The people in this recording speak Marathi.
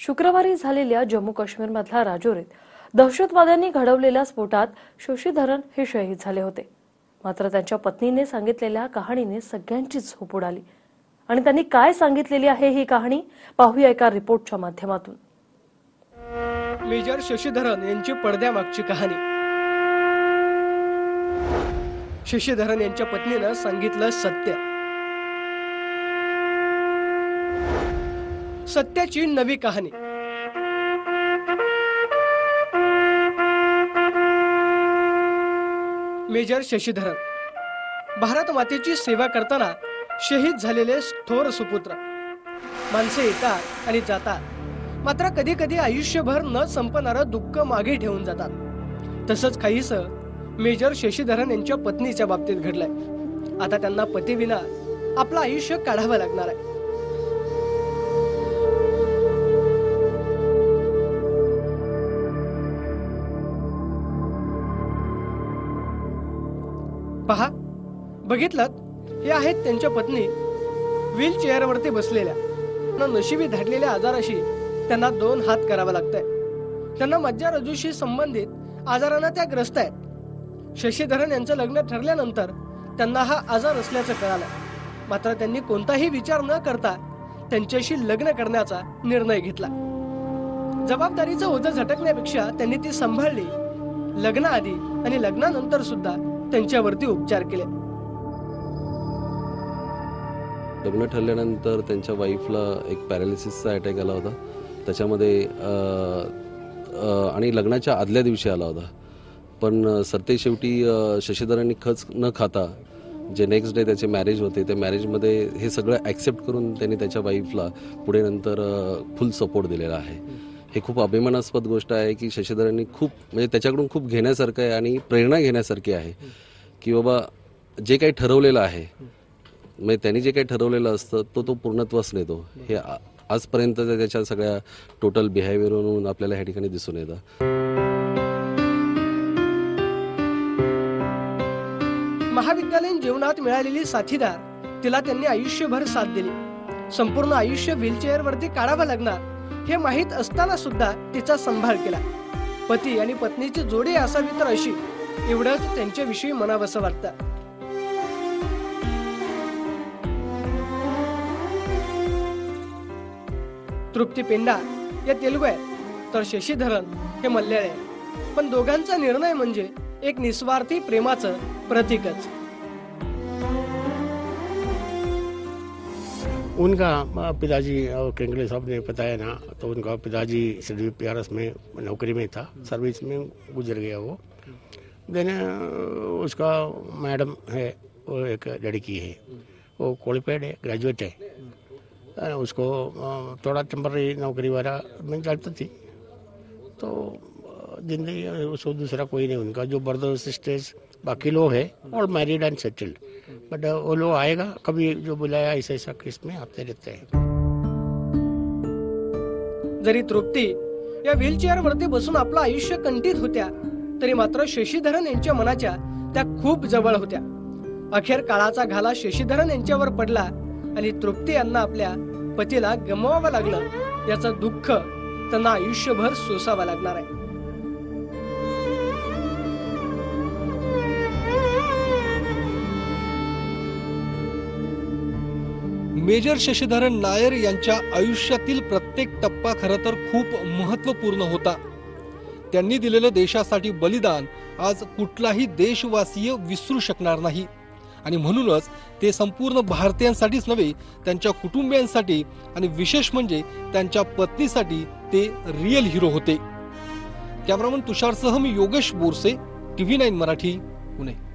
शुक्रवारी झालेल्या जम्मू काश्मीरमधल्या राजौरीत दहशतवाद्यांनी घडवलेल्या स्फोटात शशीधरन हे शहीद झाले होते. मात्र त्यांच्या पत्नीने सांगितलेल्या कहाणीने सगळ्यांची झोप उडाली. आणि त्यांनी काय सांगितलेली आहे ही कहाणी पाहूया एका रिपोर्टच्या माध्यमातून. मेजर शशीधरन यांची पडद्यामागची कहाणी. शशीधरन यांच्या पत्नीनं सांगितलं सत्य. सत्याची नवी कहाणी. मेजर शशीधरन. भारत मातेची सेवा करताना शहीद झालेले थोर सुपुत्र. माणसे येतात आणि जातात. मात्र कधी कधी आयुष्यभर न संपणारं दुःख मागे ठेवून जातात. तसंच काहीस मेजर शशीधरन यांच्या पत्नीच्या बाबतीत घडलंय. आता त्यांना पतीविना आपलं आयुष्य काढावं लागणार आहे. पहा बघितलं हे आहेत त्यांच्या पत्नी. व्हील चेअरवरती बसलेल्या. नशिबी धाडलेल्या आजाराशी त्यांना दोन हात करावा लागतंय. त्यांना मज्जा रजूशी संबंधित आजारांना त्या ग्रस्त आहेत. शशीधरन यांचं लग्न ठरल्यानंतर त्यांना हा आजार असल्याचं कळालं. मात्र त्यांनी कोणताही विचार न करता त्यांच्याशी लग्न करण्याचा निर्णय घेतला. जबाबदारीचं ओझं झटकण्यापेक्षा त्यांनी ती सांभाळली. लग्नाआधी आणि लग्नानंतर सुद्धा त्यांच्यावरती उपचार केले. लग्न ठरल्यानंतर त्यांच्या वाईफला एक पॅरालिसिसचा अटॅक आला होता. त्याच्यामध्ये आणि लग्नाच्या आदल्या दिवशी आला होता. पण सत्ते शेवटी शशीधरांनी खच न खाता जे नेक्स्ट डे त्याचे मॅरेज होते त्या मॅरेजमध्ये हे सगळं ॲक्सेप्ट करून त्यांनी त्याच्या वाईफला पुढे नंतर फुल सपोर्ट दिलेला आहे. हे खूप अभिमानास्पद गोष्ट आहे की शशीधरांनी खूप म्हणजे त्याच्याकडून खूप घेण्यासारखं आहे आणि प्रेरणा घेण्यासारखी आहे की बाबा जे काही ठरवलेलं आहे म्हणजे त्यांनी जे काही ठरवलेलं असतं तो तो पूर्णत्वास नेतो. हे आजपर्यंत त्याच्या सगळ्या टोटल बिहेवियरवरून आपल्याला ह्या ठिकाणी दिसून येतं. महाविद्यालयीन जीवनात मिळालेली साथीदार तिला त्यांनी आयुष्यभर साथ दिली. संपूर्ण आयुष्य व्हीलचेअर वरती काढावं लागणार हे माहीत असताना सुद्धा तिचा संभाळ केला. पती आणि पत्नीची जोडी असावी तर अशी एवढंच त्यांच्याविषयी मनावसं वाटतं. तृप्ती पेंडा या तेलुगू आहेत तर शशीधरन हे मल्याळ आहे पण दोघांचा निर्णय म्हणजे एक निस्वार्थी प्रेमाचं प्रतीकच. उनका पिताजी अ, केंगले साहब ने बताया ना तो उनका पिताजी सिडवी पी में नौकरी में था सर्विस में गुजर गया वो। देन उसका मैडम है वो एक लड़की है वो क्वालिफाइड है ग्रेजुएट है। उसको थोड़ा टेम्पररी नौकरी वाला में चलती थी। तो ज़िंदगी उसको दूसरा कोई नहीं उनका जो ब्रदर सिस्टर्स बाकी लोग है all married and settled but वो लोग आएगा कभी जो बुलाया ऐसा ऐसा केस में आते रहते हैं। जरी तृप्ती या व्हीलचेअर वरती बसून आपलं आयुष्य कंटित होत्या तरी मात्र शशीधरन यांच्या मनाच्या त्या खूप जवळ होत्या. अखेर काळाचा घाला शशीधरन यांच्यावर पडला आणि तृप्ती यांना आपल्या पतीला गमवावं लागलं. याचं दुःख त्यांना आयुष्यभर सोसावं लागणार आहे. मेजर शशीधरन नायर यांच्या आयुष्यातील प्रत्येक टप्पा खरं तर खूप महत्त्वपूर्ण होता. त्यांनी दिलेलं देशासाठी बलिदान आज कुठलाही देशवासीय विसरू शकणार नाही. आणि म्हणूनच ते संपूर्ण भारतीयांसाठीच नव्हे त्यांच्या कुटुंबियांसाठी आणि विशेष म्हणजे त्यांच्या पत्नीसाठी ते रिअल हिरो होते. कॅमेरामन तुषारसह मी Yogesh Borse T V nine Marathi Pune.